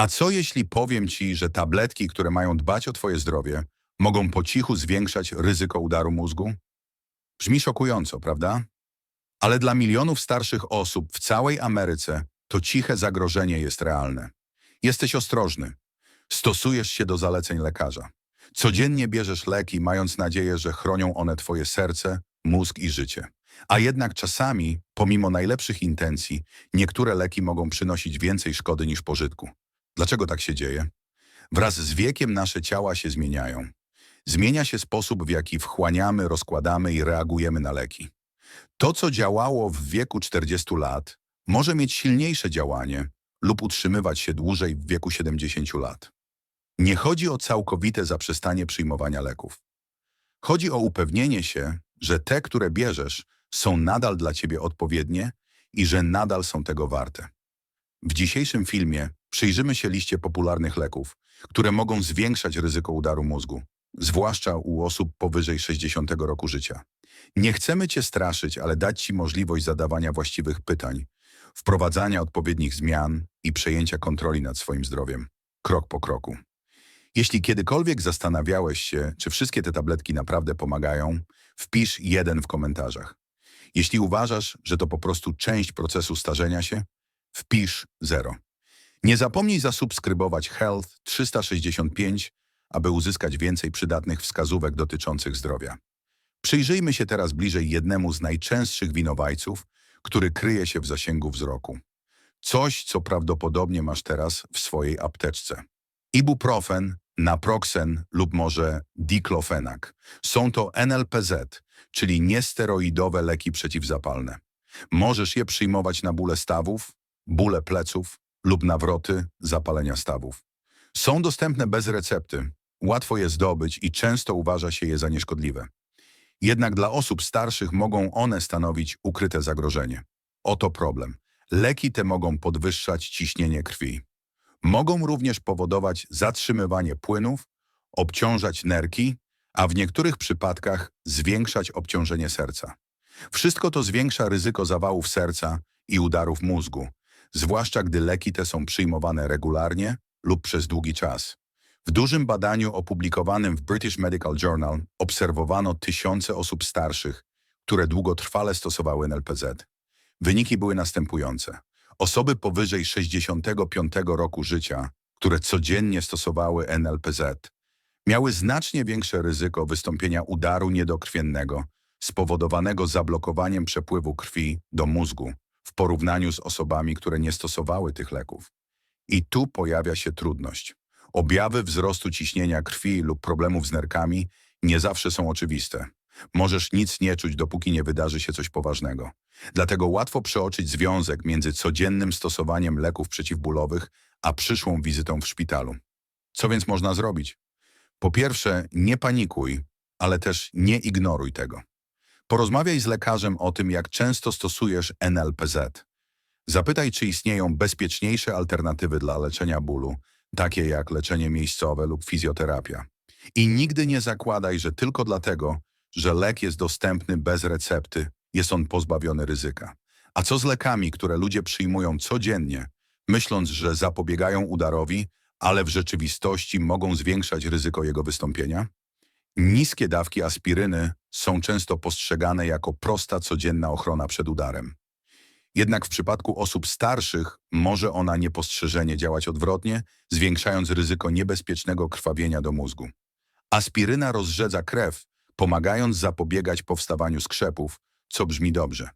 A co jeśli powiem ci, że tabletki, które mają dbać o twoje zdrowie, mogą po cichu zwiększać ryzyko udaru mózgu? Brzmi szokująco, prawda? Ale dla milionów starszych osób w całej Ameryce to ciche zagrożenie jest realne. Jesteś ostrożny. Stosujesz się do zaleceń lekarza. Codziennie bierzesz leki, mając nadzieję, że chronią one twoje serce, mózg i życie. A jednak czasami, pomimo najlepszych intencji, niektóre leki mogą przynosić więcej szkody niż pożytku. Dlaczego tak się dzieje? Wraz z wiekiem nasze ciała się zmieniają. Zmienia się sposób, w jaki wchłaniamy, rozkładamy i reagujemy na leki. To, co działało w wieku 40 lat, może mieć silniejsze działanie lub utrzymywać się dłużej w wieku 70 lat. Nie chodzi o całkowite zaprzestanie przyjmowania leków. Chodzi o upewnienie się, że te, które bierzesz, są nadal dla ciebie odpowiednie i że nadal są tego warte. W dzisiejszym filmie przyjrzymy się liście popularnych leków, które mogą zwiększać ryzyko udaru mózgu, zwłaszcza u osób powyżej 60 roku życia. Nie chcemy cię straszyć, ale dać ci możliwość zadawania właściwych pytań, wprowadzania odpowiednich zmian i przejęcia kontroli nad swoim zdrowiem, krok po kroku. Jeśli kiedykolwiek zastanawiałeś się, czy wszystkie te tabletki naprawdę pomagają, wpisz jeden w komentarzach. Jeśli uważasz, że to po prostu część procesu starzenia się, wpisz 0. Nie zapomnij zasubskrybować Health 365, aby uzyskać więcej przydatnych wskazówek dotyczących zdrowia. Przyjrzyjmy się teraz bliżej jednemu z najczęstszych winowajców, który kryje się w zasięgu wzroku. Coś, co prawdopodobnie masz teraz w swojej apteczce. Ibuprofen, naproxen lub może diklofenak. Są to NLPZ, czyli niesteroidowe leki przeciwzapalne. Możesz je przyjmować na bóle stawów, bóle pleców lub nawroty zapalenia stawów. Są dostępne bez recepty, łatwo je zdobyć i często uważa się je za nieszkodliwe. Jednak dla osób starszych mogą one stanowić ukryte zagrożenie. Oto problem. Leki te mogą podwyższać ciśnienie krwi. Mogą również powodować zatrzymywanie płynów, obciążać nerki, a w niektórych przypadkach zwiększać obciążenie serca. Wszystko to zwiększa ryzyko zawałów serca i udarów mózgu, zwłaszcza gdy leki te są przyjmowane regularnie lub przez długi czas. W dużym badaniu opublikowanym w British Medical Journal obserwowano tysiące osób starszych, które długotrwale stosowały NLPZ. Wyniki były następujące. Osoby powyżej 65 roku życia, które codziennie stosowały NLPZ, miały znacznie większe ryzyko wystąpienia udaru niedokrwiennego spowodowanego zablokowaniem przepływu krwi do mózgu w porównaniu z osobami, które nie stosowały tych leków. I tu pojawia się trudność. Objawy wzrostu ciśnienia krwi lub problemów z nerkami nie zawsze są oczywiste. Możesz nic nie czuć, dopóki nie wydarzy się coś poważnego. Dlatego łatwo przeoczyć związek między codziennym stosowaniem leków przeciwbólowych a przyszłą wizytą w szpitalu. Co więc można zrobić? Po pierwsze, nie panikuj, ale też nie ignoruj tego. Porozmawiaj z lekarzem o tym, jak często stosujesz NLPZ. Zapytaj, czy istnieją bezpieczniejsze alternatywy dla leczenia bólu, takie jak leczenie miejscowe lub fizjoterapia. I nigdy nie zakładaj, że tylko dlatego, że lek jest dostępny bez recepty, jest on pozbawiony ryzyka. A co z lekami, które ludzie przyjmują codziennie, myśląc, że zapobiegają udarowi, ale w rzeczywistości mogą zwiększać ryzyko jego wystąpienia? Niskie dawki aspiryny są często postrzegane jako prosta codzienna ochrona przed udarem. Jednak w przypadku osób starszych może ona niepostrzeżenie działać odwrotnie, zwiększając ryzyko niebezpiecznego krwawienia do mózgu. Aspiryna rozrzedza krew, pomagając zapobiegać powstawaniu skrzepów, co brzmi dobrze.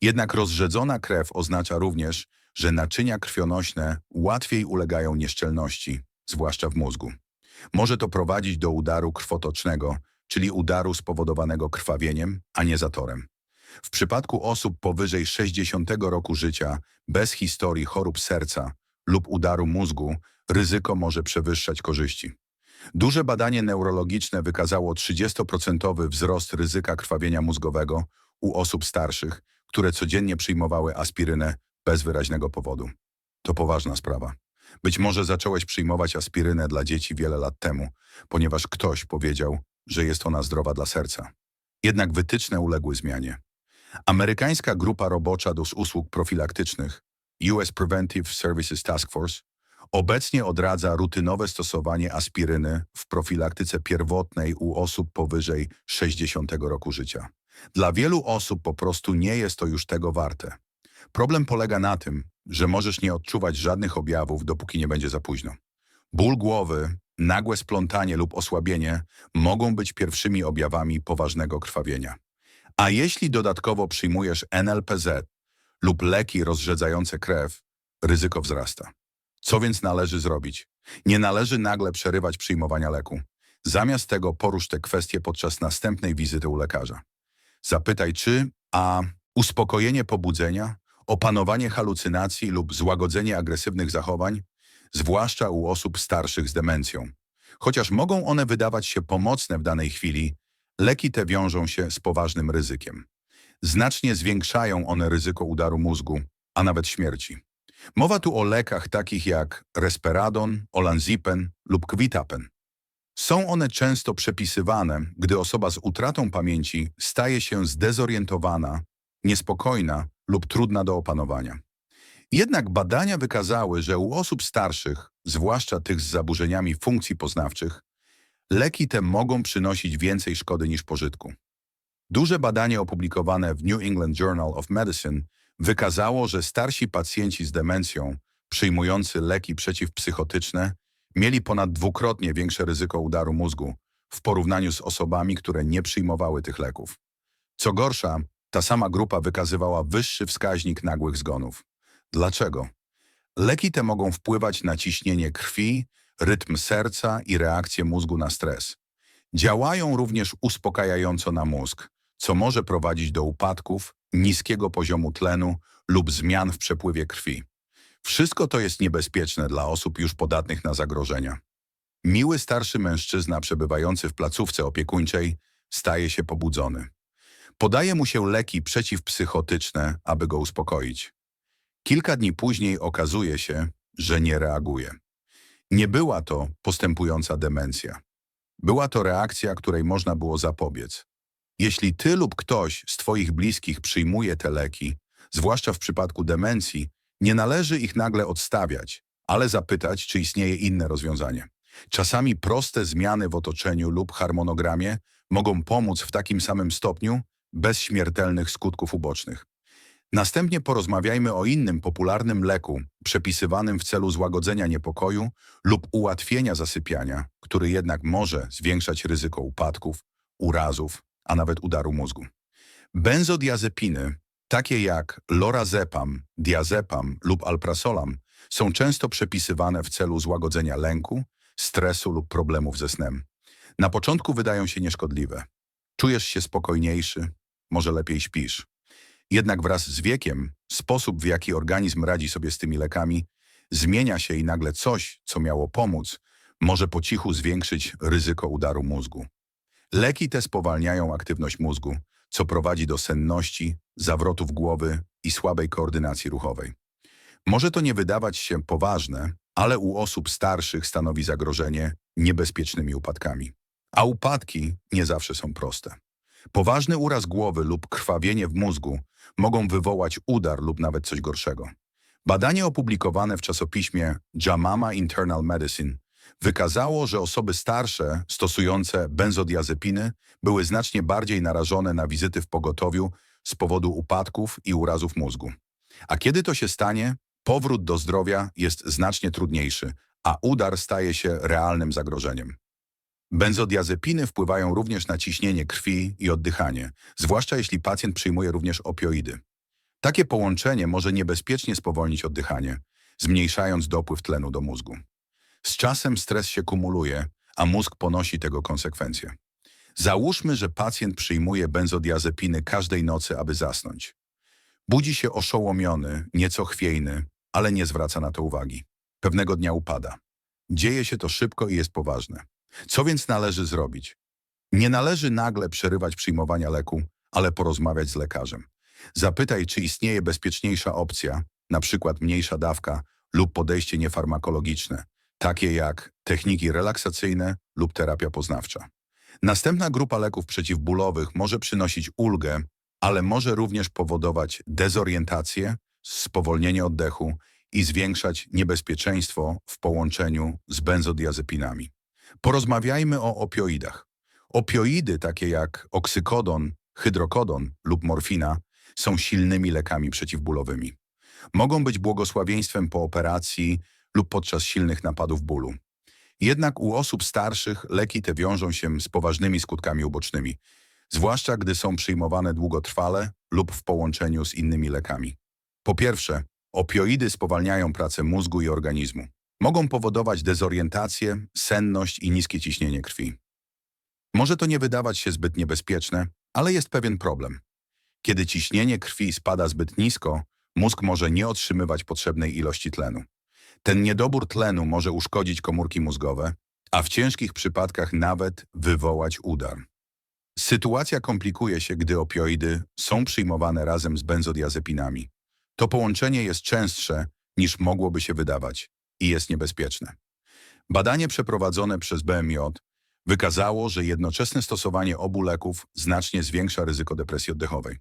Jednak rozrzedzona krew oznacza również, że naczynia krwionośne łatwiej ulegają nieszczelności, zwłaszcza w mózgu. Może to prowadzić do udaru krwotocznego, czyli udaru spowodowanego krwawieniem, a nie zatorem. W przypadku osób powyżej 60 roku życia, bez historii chorób serca lub udaru mózgu, ryzyko może przewyższać korzyści. Duże badanie neurologiczne wykazało 30% wzrost ryzyka krwawienia mózgowego u osób starszych, które codziennie przyjmowały aspirynę bez wyraźnego powodu. To poważna sprawa. Być może zacząłeś przyjmować aspirynę dla dzieci wiele lat temu, ponieważ ktoś powiedział, że jest ona zdrowa dla serca. Jednak wytyczne uległy zmianie. Amerykańska grupa robocza do usług profilaktycznych US Preventive Services Task Force Obecnie odradza rutynowe stosowanie aspiryny w profilaktyce pierwotnej u osób powyżej 60 roku życia. Dla wielu osób po prostu nie jest to już tego warte. Problem polega na tym, że możesz nie odczuwać żadnych objawów, dopóki nie będzie za późno. Ból głowy, nagłe splątanie lub osłabienie mogą być pierwszymi objawami poważnego krwawienia. A jeśli dodatkowo przyjmujesz NLPZ lub leki rozrzedzające krew, ryzyko wzrasta. Co więc należy zrobić? Nie należy nagle przerywać przyjmowania leku. Zamiast tego porusz te kwestie podczas następnej wizyty u lekarza. Zapytaj czy a uspokojenie pobudzenia, opanowanie halucynacji lub złagodzenie agresywnych zachowań, zwłaszcza u osób starszych z demencją. Chociaż mogą one wydawać się pomocne w danej chwili, leki te wiążą się z poważnym ryzykiem. Znacznie zwiększają one ryzyko udaru mózgu, a nawet śmierci. Mowa tu o lekach takich jak Resperadon, Olanzapine lub Quitapen. Są one często przepisywane, gdy osoba z utratą pamięci staje się zdezorientowana, niespokojna lub trudna do opanowania. Jednak badania wykazały, że u osób starszych, zwłaszcza tych z zaburzeniami funkcji poznawczych, leki te mogą przynosić więcej szkody niż pożytku. Duże badanie opublikowane w New England Journal of Medicine wykazało, że starsi pacjenci z demencją przyjmujący leki przeciwpsychotyczne mieli ponad dwukrotnie większe ryzyko udaru mózgu w porównaniu z osobami, które nie przyjmowały tych leków. Co gorsza, ta sama grupa wykazywała wyższy wskaźnik nagłych zgonów. Dlaczego? Leki te mogą wpływać na ciśnienie krwi, rytm serca i reakcję mózgu na stres. Działają również uspokajająco na mózg, co może prowadzić do upadków, niskiego poziomu tlenu lub zmian w przepływie krwi. Wszystko to jest niebezpieczne dla osób już podatnych na zagrożenia. Miły starszy mężczyzna przebywający w placówce opiekuńczej staje się pobudzony. Podaje mu się leki przeciwpsychotyczne, aby go uspokoić. Kilka dni później okazuje się, że nie reaguje. Nie była to postępująca demencja. Była to reakcja, której można było zapobiec. Jeśli ty lub ktoś z twoich bliskich przyjmuje te leki, zwłaszcza w przypadku demencji, nie należy ich nagle odstawiać, ale zapytać, czy istnieje inne rozwiązanie. Czasami proste zmiany w otoczeniu lub harmonogramie mogą pomóc w takim samym stopniu, bez śmiertelnych skutków ubocznych. Następnie porozmawiajmy o innym popularnym leku, przepisywanym w celu złagodzenia niepokoju lub ułatwienia zasypiania, który jednak może zwiększać ryzyko upadków, urazów, a nawet udaru mózgu. Benzodiazepiny, takie jak lorazepam, diazepam lub alprazolam, są często przepisywane w celu złagodzenia lęku, stresu lub problemów ze snem. Na początku wydają się nieszkodliwe. Czujesz się spokojniejszy, może lepiej śpisz. Jednak wraz z wiekiem sposób, w jaki organizm radzi sobie z tymi lekami, zmienia się i nagle coś, co miało pomóc, może po cichu zwiększyć ryzyko udaru mózgu. Leki te spowalniają aktywność mózgu, co prowadzi do senności, zawrotów głowy i słabej koordynacji ruchowej. Może to nie wydawać się poważne, ale u osób starszych stanowi zagrożenie niebezpiecznymi upadkami. A upadki nie zawsze są proste. Poważny uraz głowy lub krwawienie w mózgu mogą wywołać udar lub nawet coś gorszego. Badanie opublikowane w czasopiśmie JAMA Internal Medicine wykazało, że osoby starsze stosujące benzodiazepiny były znacznie bardziej narażone na wizyty w pogotowiu z powodu upadków i urazów mózgu. A kiedy to się stanie, powrót do zdrowia jest znacznie trudniejszy, a udar staje się realnym zagrożeniem. Benzodiazepiny wpływają również na ciśnienie krwi i oddychanie, zwłaszcza jeśli pacjent przyjmuje również opioidy. Takie połączenie może niebezpiecznie spowolnić oddychanie, zmniejszając dopływ tlenu do mózgu. Z czasem stres się kumuluje, a mózg ponosi tego konsekwencje. Załóżmy, że pacjent przyjmuje benzodiazepiny każdej nocy, aby zasnąć. Budzi się oszołomiony, nieco chwiejny, ale nie zwraca na to uwagi. Pewnego dnia upada. Dzieje się to szybko i jest poważne. Co więc należy zrobić? Nie należy nagle przerywać przyjmowania leku, ale porozmawiać z lekarzem. Zapytaj, czy istnieje bezpieczniejsza opcja, przykład mniejsza dawka lub podejście niefarmakologiczne, takie jak techniki relaksacyjne lub terapia poznawcza. Następna grupa leków przeciwbólowych może przynosić ulgę, ale może również powodować dezorientację, spowolnienie oddechu i zwiększać niebezpieczeństwo w połączeniu z benzodiazepinami. Porozmawiajmy o opioidach. Opioidy takie jak oksykodon, hydrokodon lub morfina są silnymi lekami przeciwbólowymi. Mogą być błogosławieństwem po operacji lub podczas silnych napadów bólu. Jednak u osób starszych leki te wiążą się z poważnymi skutkami ubocznymi, zwłaszcza gdy są przyjmowane długotrwale lub w połączeniu z innymi lekami. Po pierwsze, opioidy spowalniają pracę mózgu i organizmu. Mogą powodować dezorientację, senność i niskie ciśnienie krwi. Może to nie wydawać się zbyt niebezpieczne, ale jest pewien problem. Kiedy ciśnienie krwi spada zbyt nisko, mózg może nie otrzymywać potrzebnej ilości tlenu. Ten niedobór tlenu może uszkodzić komórki mózgowe, a w ciężkich przypadkach nawet wywołać udar. Sytuacja komplikuje się, gdy opioidy są przyjmowane razem z benzodiazepinami. To połączenie jest częstsze niż mogłoby się wydawać i jest niebezpieczne. Badanie przeprowadzone przez BMJ wykazało, że jednoczesne stosowanie obu leków znacznie zwiększa ryzyko depresji oddechowej.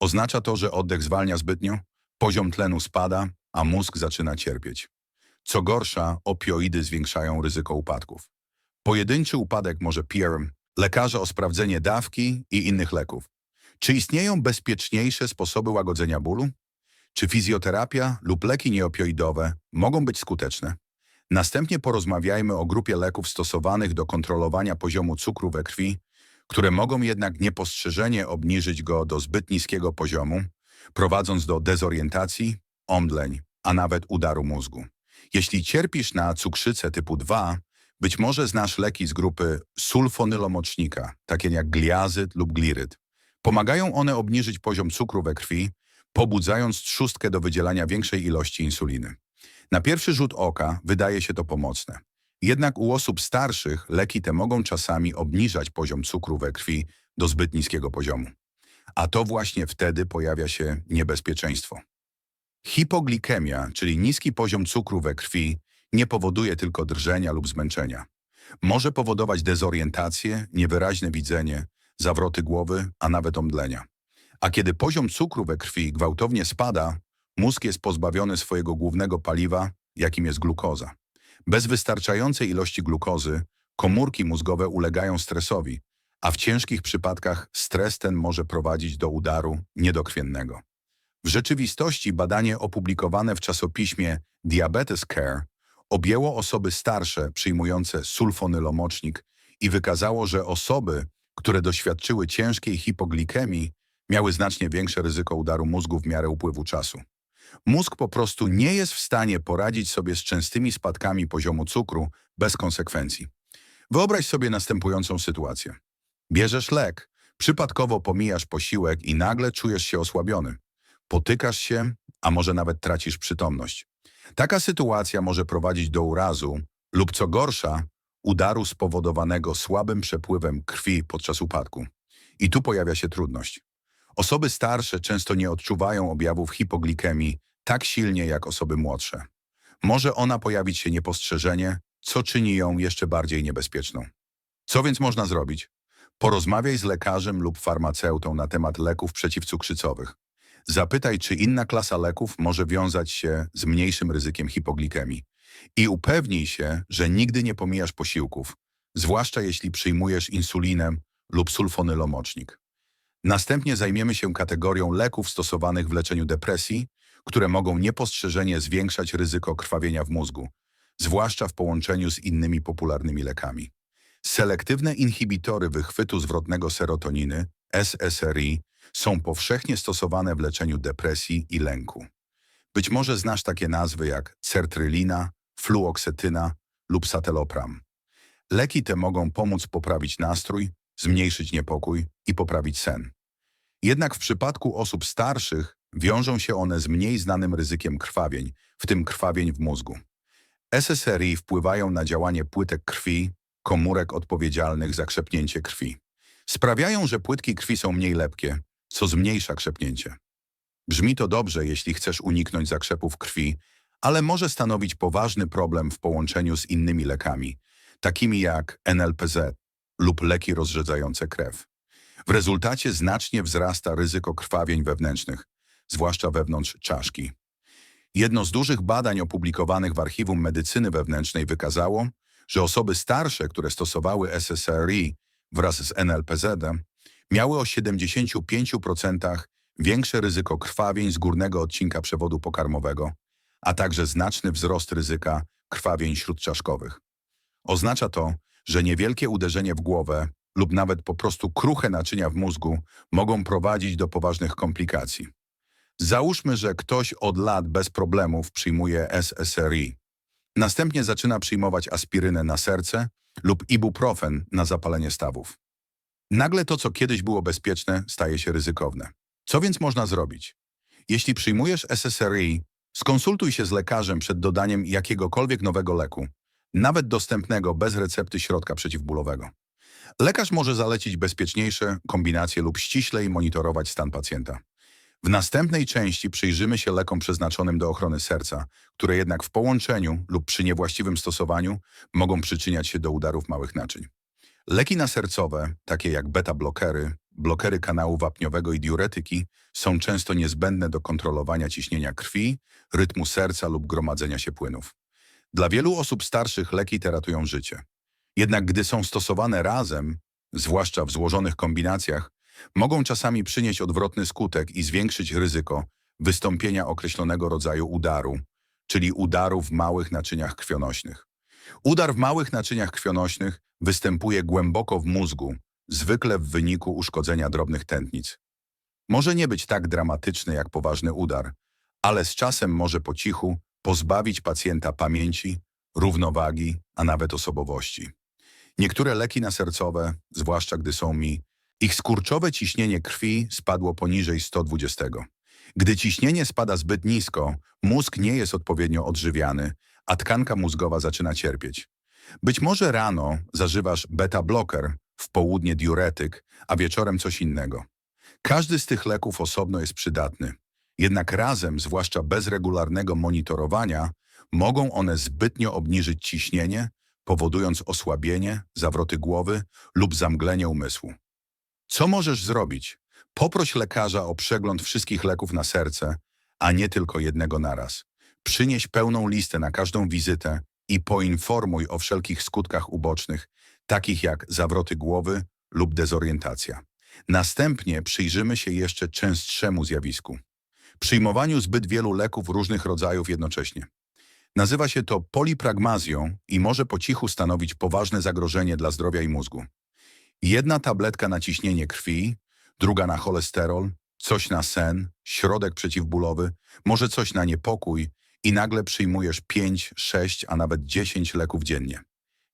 Oznacza to, że oddech zwalnia zbytnio, poziom tlenu spada, a mózg zaczyna cierpieć. Co gorsza, opioidy zwiększają ryzyko upadków. Pojedynczy upadek może PIRM, lekarza o sprawdzenie dawki i innych leków. Czy istnieją bezpieczniejsze sposoby łagodzenia bólu? Czy fizjoterapia lub leki nieopioidowe mogą być skuteczne? Następnie porozmawiajmy o grupie leków stosowanych do kontrolowania poziomu cukru we krwi, które mogą jednak niepostrzeżenie obniżyć go do zbyt niskiego poziomu, prowadząc do dezorientacji, omdleń, a nawet udaru mózgu. Jeśli cierpisz na cukrzycę typu 2, być może znasz leki z grupy sulfonylomocznika, takie jak gliazyt lub gliryd. Pomagają one obniżyć poziom cukru we krwi, pobudzając trzustkę do wydzielania większej ilości insuliny. Na pierwszy rzut oka wydaje się to pomocne. Jednak u osób starszych leki te mogą czasami obniżać poziom cukru we krwi do zbyt niskiego poziomu. A to właśnie wtedy pojawia się niebezpieczeństwo. Hipoglikemia, czyli niski poziom cukru we krwi, nie powoduje tylko drżenia lub zmęczenia. Może powodować dezorientację, niewyraźne widzenie, zawroty głowy, a nawet omdlenia. A kiedy poziom cukru we krwi gwałtownie spada, mózg jest pozbawiony swojego głównego paliwa, jakim jest glukoza. Bez wystarczającej ilości glukozy komórki mózgowe ulegają stresowi, a w ciężkich przypadkach stres ten może prowadzić do udaru niedokrwiennego. W rzeczywistości badanie opublikowane w czasopiśmie Diabetes Care objęło osoby starsze przyjmujące sulfonylomocznik i wykazało, że osoby, które doświadczyły ciężkiej hipoglikemii, miały znacznie większe ryzyko udaru mózgu w miarę upływu czasu. Mózg po prostu nie jest w stanie poradzić sobie z częstymi spadkami poziomu cukru bez konsekwencji. Wyobraź sobie następującą sytuację. Bierzesz lek, przypadkowo pomijasz posiłek i nagle czujesz się osłabiony. Potykasz się, a może nawet tracisz przytomność. Taka sytuacja może prowadzić do urazu lub co gorsza, udaru spowodowanego słabym przepływem krwi podczas upadku. I tu pojawia się trudność. Osoby starsze często nie odczuwają objawów hipoglikemii tak silnie jak osoby młodsze. Może ona pojawić się niepostrzeżenie, co czyni ją jeszcze bardziej niebezpieczną. Co więc można zrobić? Porozmawiaj z lekarzem lub farmaceutą na temat leków przeciwcukrzycowych. Zapytaj, czy inna klasa leków może wiązać się z mniejszym ryzykiem hipoglikemii. I upewnij się, że nigdy nie pomijasz posiłków, zwłaszcza jeśli przyjmujesz insulinę lub sulfonylomocznik. Następnie zajmiemy się kategorią leków stosowanych w leczeniu depresji, które mogą niepostrzeżenie zwiększać ryzyko krwawienia w mózgu, zwłaszcza w połączeniu z innymi popularnymi lekami. Selektywne inhibitory wychwytu zwrotnego serotoniny, SSRI, są powszechnie stosowane w leczeniu depresji i lęku. Być może znasz takie nazwy jak sertrylina, fluoksetyna lub satelopram. Leki te mogą pomóc poprawić nastrój, zmniejszyć niepokój i poprawić sen. Jednak w przypadku osób starszych wiążą się one z mniej znanym ryzykiem krwawień, w tym krwawień w mózgu. SSRI wpływają na działanie płytek krwi, komórek odpowiedzialnych za krzepnięcie krwi. Sprawiają, że płytki krwi są mniej lepkie, co zmniejsza krzepnięcie. Brzmi to dobrze, jeśli chcesz uniknąć zakrzepów krwi, ale może stanowić poważny problem w połączeniu z innymi lekami, takimi jak NLPZ lub leki rozrzedzające krew. W rezultacie znacznie wzrasta ryzyko krwawień wewnętrznych, zwłaszcza wewnątrz czaszki. Jedno z dużych badań opublikowanych w Archiwum Medycyny Wewnętrznej wykazało, że osoby starsze, które stosowały SSRI wraz z NLPZ, miały o 75% większe ryzyko krwawień z górnego odcinka przewodu pokarmowego, a także znaczny wzrost ryzyka krwawień śródczaszkowych. Oznacza to, że niewielkie uderzenie w głowę lub nawet po prostu kruche naczynia w mózgu mogą prowadzić do poważnych komplikacji. Załóżmy, że ktoś od lat bez problemów przyjmuje SSRI. Następnie zaczyna przyjmować aspirynę na serce lub ibuprofen na zapalenie stawów. Nagle to, co kiedyś było bezpieczne, staje się ryzykowne. Co więc można zrobić? Jeśli przyjmujesz SSRI, skonsultuj się z lekarzem przed dodaniem jakiegokolwiek nowego leku, nawet dostępnego bez recepty środka przeciwbólowego. Lekarz może zalecić bezpieczniejsze kombinacje lub ściślej monitorować stan pacjenta. W następnej części przyjrzymy się lekom przeznaczonym do ochrony serca, które jednak w połączeniu lub przy niewłaściwym stosowaniu mogą przyczyniać się do udarów małych naczyń. Leki nasercowe, takie jak beta-blokery, blokery kanału wapniowego i diuretyki, są często niezbędne do kontrolowania ciśnienia krwi, rytmu serca lub gromadzenia się płynów. Dla wielu osób starszych leki te ratują życie. Jednak gdy są stosowane razem, zwłaszcza w złożonych kombinacjach, mogą czasami przynieść odwrotny skutek i zwiększyć ryzyko wystąpienia określonego rodzaju udaru, czyli udaru w małych naczyniach krwionośnych. Udar w małych naczyniach krwionośnych występuje głęboko w mózgu, zwykle w wyniku uszkodzenia drobnych tętnic. Może nie być tak dramatyczny jak poważny udar, ale z czasem może po cichu pozbawić pacjenta pamięci, równowagi, a nawet osobowości. Niektóre leki nasercowe, zwłaszcza gdy są mi, ich skurczowe ciśnienie krwi spadło poniżej 120. Gdy ciśnienie spada zbyt nisko, mózg nie jest odpowiednio odżywiany, a tkanka mózgowa zaczyna cierpieć. Być może rano zażywasz beta-bloker, w południe diuretyk, a wieczorem coś innego. Każdy z tych leków osobno jest przydatny. Jednak razem, zwłaszcza bez regularnego monitorowania, mogą one zbytnio obniżyć ciśnienie, powodując osłabienie, zawroty głowy lub zamglenie umysłu. Co możesz zrobić? Poproś lekarza o przegląd wszystkich leków na serce, a nie tylko jednego naraz. Przynieś pełną listę na każdą wizytę i poinformuj o wszelkich skutkach ubocznych, takich jak zawroty głowy lub dezorientacja. Następnie przyjrzymy się jeszcze częstszemu zjawisku. Przyjmowaniu zbyt wielu leków różnych rodzajów jednocześnie. Nazywa się to polipragmazją i może po cichu stanowić poważne zagrożenie dla zdrowia i mózgu. Jedna tabletka na ciśnienie krwi, druga na cholesterol, coś na sen, środek przeciwbólowy, może coś na niepokój i nagle przyjmujesz 5, 6, a nawet 10 leków dziennie.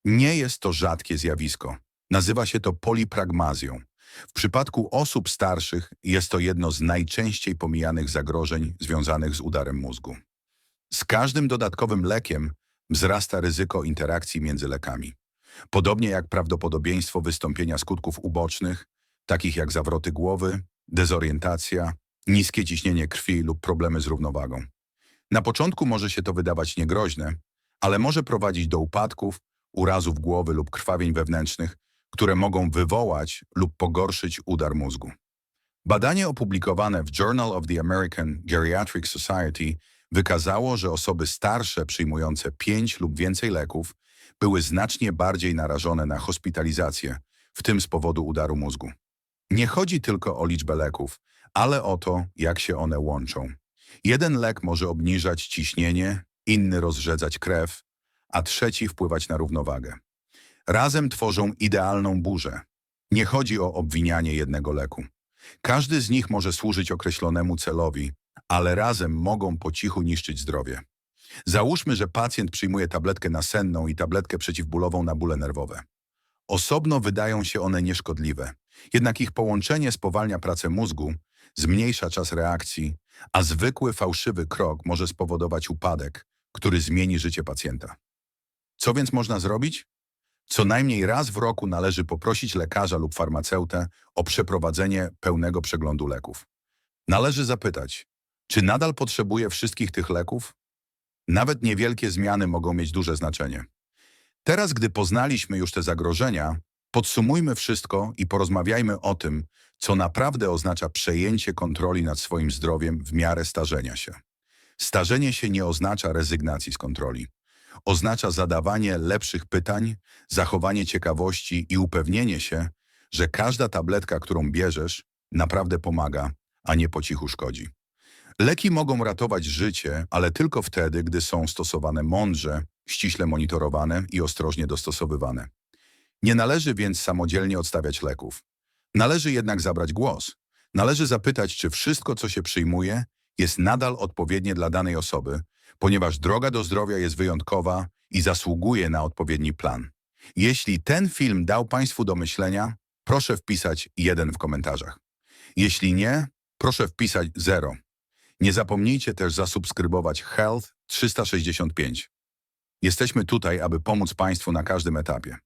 Nie jest to rzadkie zjawisko. Nazywa się to polipragmazją. W przypadku osób starszych jest to jedno z najczęściej pomijanych zagrożeń związanych z udarem mózgu. Z każdym dodatkowym lekiem wzrasta ryzyko interakcji między lekami. Podobnie jak prawdopodobieństwo wystąpienia skutków ubocznych, takich jak zawroty głowy, dezorientacja, niskie ciśnienie krwi lub problemy z równowagą. Na początku może się to wydawać niegroźne, ale może prowadzić do upadków, urazów głowy lub krwawień wewnętrznych, które mogą wywołać lub pogorszyć udar mózgu. Badanie opublikowane w Journal of the American Geriatric Society wykazało, że osoby starsze przyjmujące pięć lub więcej leków były znacznie bardziej narażone na hospitalizację, w tym z powodu udaru mózgu. Nie chodzi tylko o liczbę leków, ale o to, jak się one łączą. Jeden lek może obniżać ciśnienie, inny rozrzedzać krew, a trzeci wpływać na równowagę. Razem tworzą idealną burzę. Nie chodzi o obwinianie jednego leku. Każdy z nich może służyć określonemu celowi, ale razem mogą po cichu niszczyć zdrowie. Załóżmy, że pacjent przyjmuje tabletkę nasenną i tabletkę przeciwbólową na bóle nerwowe. Osobno wydają się one nieszkodliwe, jednak ich połączenie spowalnia pracę mózgu, zmniejsza czas reakcji, a zwykły fałszywy krok może spowodować upadek, który zmieni życie pacjenta. Co więc można zrobić? Co najmniej raz w roku należy poprosić lekarza lub farmaceutę o przeprowadzenie pełnego przeglądu leków. Należy zapytać, czy nadal potrzebuje wszystkich tych leków? Nawet niewielkie zmiany mogą mieć duże znaczenie. Teraz, gdy poznaliśmy już te zagrożenia, podsumujmy wszystko i porozmawiajmy o tym, co naprawdę oznacza przejęcie kontroli nad swoim zdrowiem w miarę starzenia się. Starzenie się nie oznacza rezygnacji z kontroli. Oznacza zadawanie lepszych pytań, zachowanie ciekawości i upewnienie się, że każda tabletka, którą bierzesz, naprawdę pomaga, a nie po cichu szkodzi. Leki mogą ratować życie, ale tylko wtedy, gdy są stosowane mądrze, ściśle monitorowane i ostrożnie dostosowywane. Nie należy więc samodzielnie odstawiać leków. Należy jednak zabrać głos. Należy zapytać, czy wszystko, co się przyjmuje, jest nadal odpowiednie dla danej osoby, ponieważ droga do zdrowia jest wyjątkowa i zasługuje na odpowiedni plan. Jeśli ten film dał Państwu do myślenia, proszę wpisać jeden w komentarzach. Jeśli nie, proszę wpisać 0. Nie zapomnijcie też zasubskrybować Health 365. Jesteśmy tutaj, aby pomóc Państwu na każdym etapie.